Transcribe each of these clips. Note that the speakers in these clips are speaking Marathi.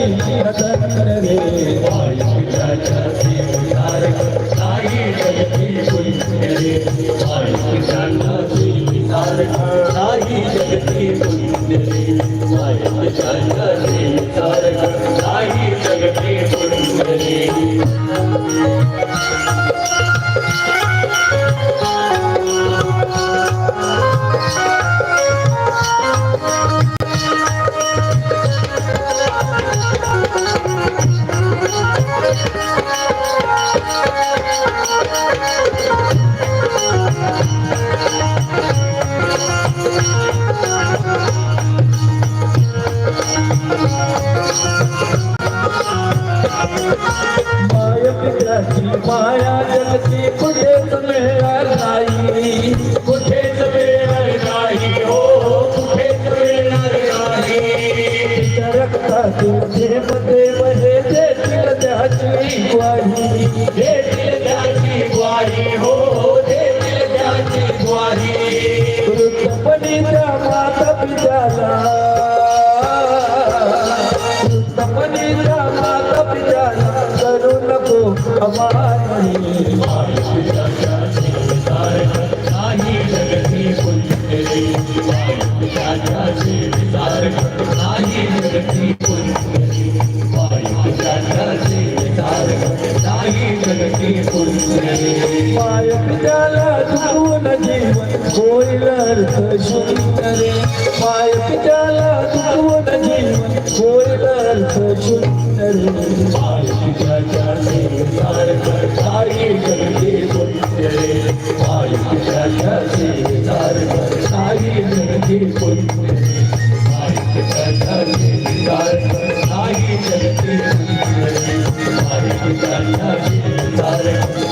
ರೇ माया जगती कुठेच मिळणार नाही. कुठेच मिळणार नाही. हो कुठेच मिळणार नाही. तिच्या देतील त्याची ग्वाही. देतील त्याची ग्वाही. हो देतील त्याची ग्वाही. माता पित्याला. माय पित्याला दुखून जीवन होईल अर्थ शून्य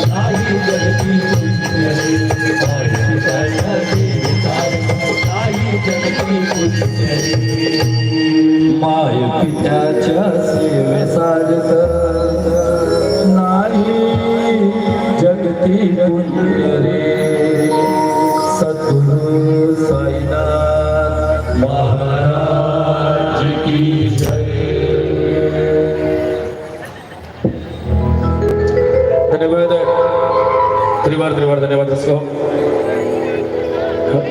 माय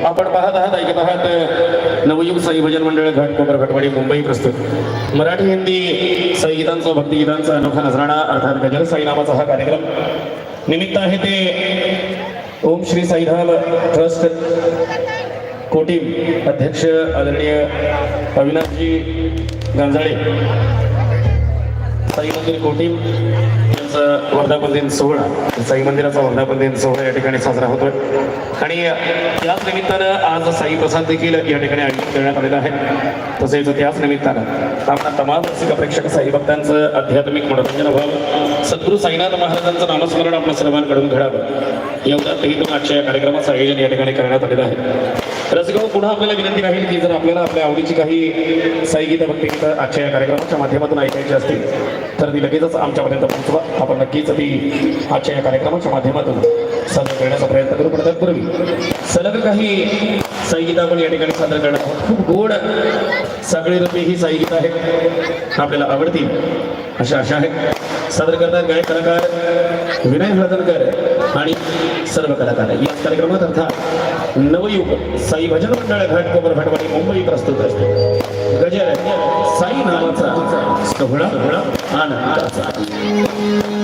आपण पाहत आहात ऐकत आहात नवयुग साई भजन मंडळ घाटकोपर घटवाडी मुंबई प्रस्तुत. मराठी हिंदी संगीतांचा भक्तिगीतांचा अनोखा नजराणा अर्थात गजल साई नावाचा हा कार्यक्रम. निमित्त आहे ते ओम श्री साईधाम ट्रस्ट कोटीम अध्यक्ष आदरणीय अविनाशजी गांजाळे. साई मंदिर कोटीम यांचा वर्धापन दिन सोहळा. साई मंदिराचा वर्धापन दिन सोहळा या ठिकाणी साजरा होतोय. आणि त्याच निमित्तानं आज साई प्रसाद देखील या ठिकाणी आयोजित करण्यात आलेला आहे. तसेच त्याच निमित्तानं आपला तमाम रसिक प्रेक्षक साई भक्तांचं आध्यात्मिक मनोरंजन व्हावं सद्गुरू साईनाथ महाराजांचं नामस्मरण आपल्या सर्वांकडून घडावं. एवढ्या हेतून आजच्या या कार्यक्रमाचं आयोजन या ठिकाणी करण्यात आलेलं आहे. रसिको पुन्हा आपल्याला विनंती राहील की जर आपल्याला आपल्या आवडीची काही साई भक्तिगीत आजच्या या कार्यक्रमाच्या माध्यमातून ऐकायची असतील तर ती लगेचच आमच्यापर्यंत पोहोचवा. आपण नक्कीच ती आजच्या या कार्यक्रमाच्या माध्यमातून सादर करण्याचा प्रयत्न करू. पण तत्पूर्वी सलग काही साईगीत आपण या ठिकाणी सादर करणार आहोत. खूप गोड सगळी रूपी ही साईगीत आहेत आपल्याला आवडतील अशा आशा आहे सादर करतात गायक कलाकार विनय हळदणकर आणि सर्व कलाकार या कार्यक्रमात अर्थात नवयुग साई भजन मंडळ घाटकोपर घाटवाडी मुंबई प्रस्तुत असते. गजर साई नावाचा सोहळा आनंदाचा.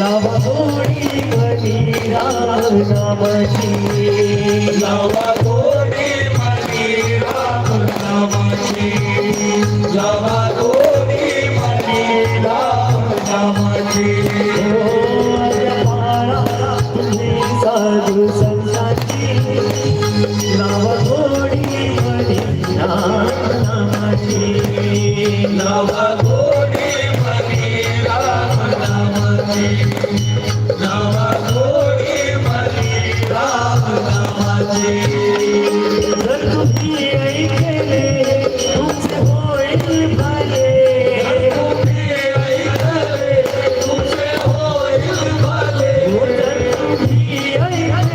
लावा गोडी मनी राम नामाची लावा गोडी मनी राम नामाची लावा गोडी मनी राम नामाची साधू संताची. लावा गोडी मनी राम नामाची लावा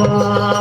বাবা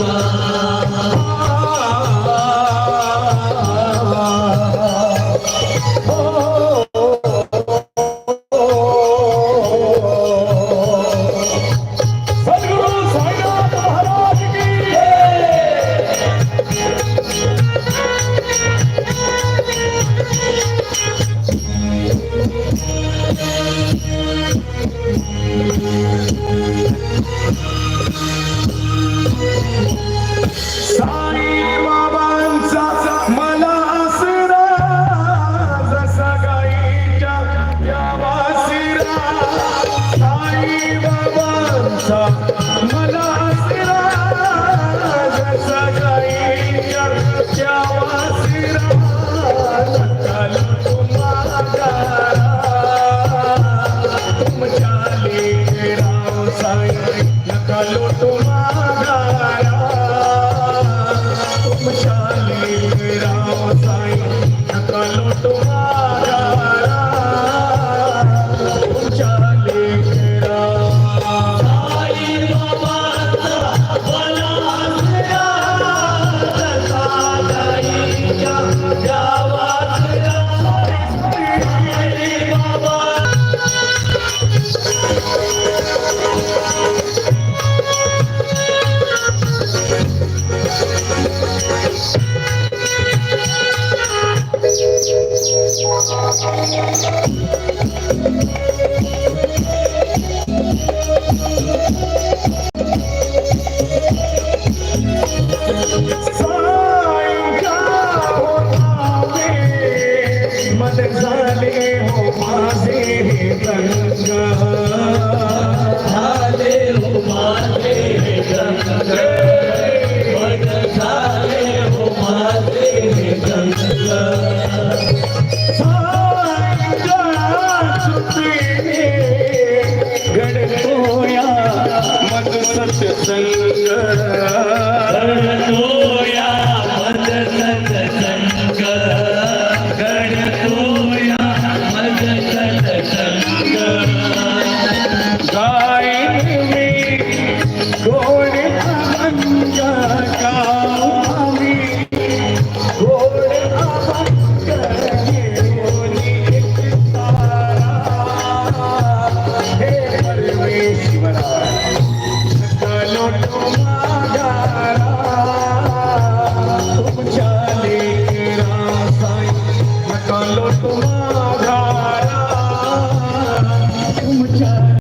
Wow.